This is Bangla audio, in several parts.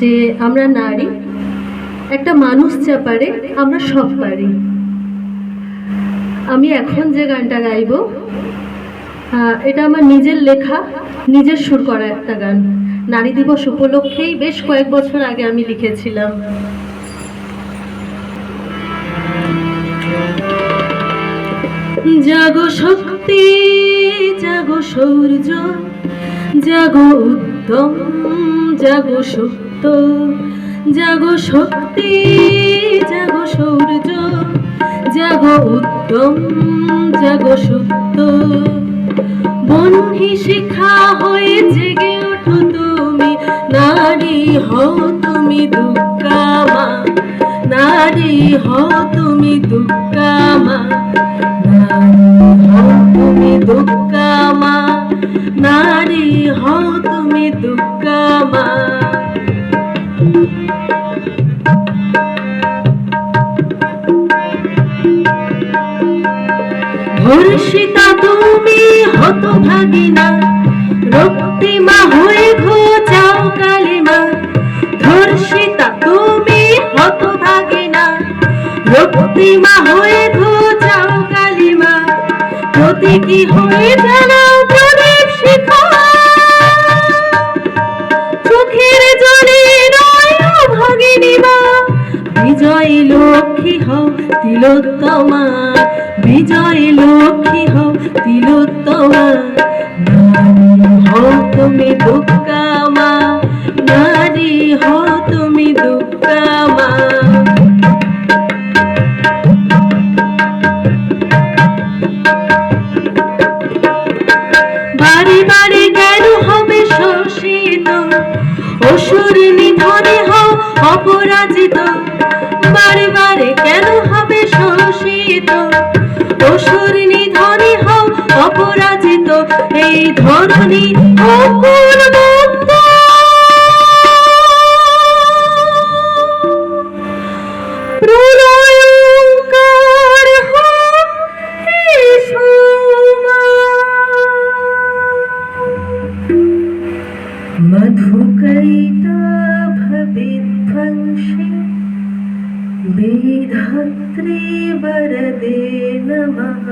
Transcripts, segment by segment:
যে আমরা নারী, একটা মানুষ যা পারে, আমরা সব পারি। আমি এখন যে গানটা গাইবো এটা আমার নিজের লেখা, নিজের সুর করা একটা গান। নারী দিবস উপলক্ষেই বেশ কয়েক বছর আগে আমি লিখেছিলাম। জাগো শক্তি, জাগো সূর্য, জাগো উদ্যম, জাগো সত্য জাগো শক্তি, জাগো সূর্য, জাগো উদ্যম, জাগো সত্য বন্ধি শিখা হয়ে জেগে ওঠো তুমি, নারী হও তুমি দুর্গামা নারী হও তুমি দুর্গামা নারী হও তুমি দুর্গামা নারী হও তুমি দুর্গামা ধর্ষিতা তুমি হত ভাগিনা রক্তিমা হয়ে ঘোচাও কালিমা। ধর্ষিতা তুমি হত ভাগিনা রক্তিমা হয়ে ঘোচাও কালিমা। প্রতীকী হয়ে জানাও বিজয় লক্ষ্মী হও, তিলোত্তমা। বিজয় লক্ষ্মী হও, তিলোত্তমা। হও তুমি দুর্গামা নারী হও তুমি দুর্গামা বাড়ি বাড়ি কেন হবে শোষিত? অসুর নিধনে হও, অপরাজিত। অসুর নিধনে হও অপরাজিত এই ধরনী অকুল মুক্ত वेधात्रे वरदे नमः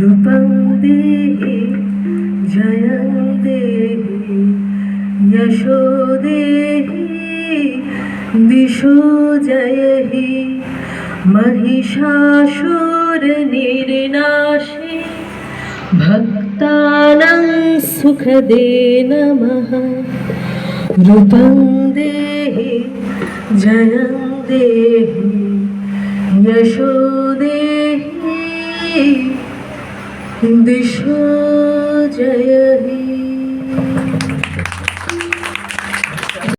रूपं देहि जयं देहि यशो देहि दिशो जयहि महिषासुरनिर्नाशे भक्तानां सुखदे नमः रूपं देहि जयं देहि यशो देहि दिशो जयहि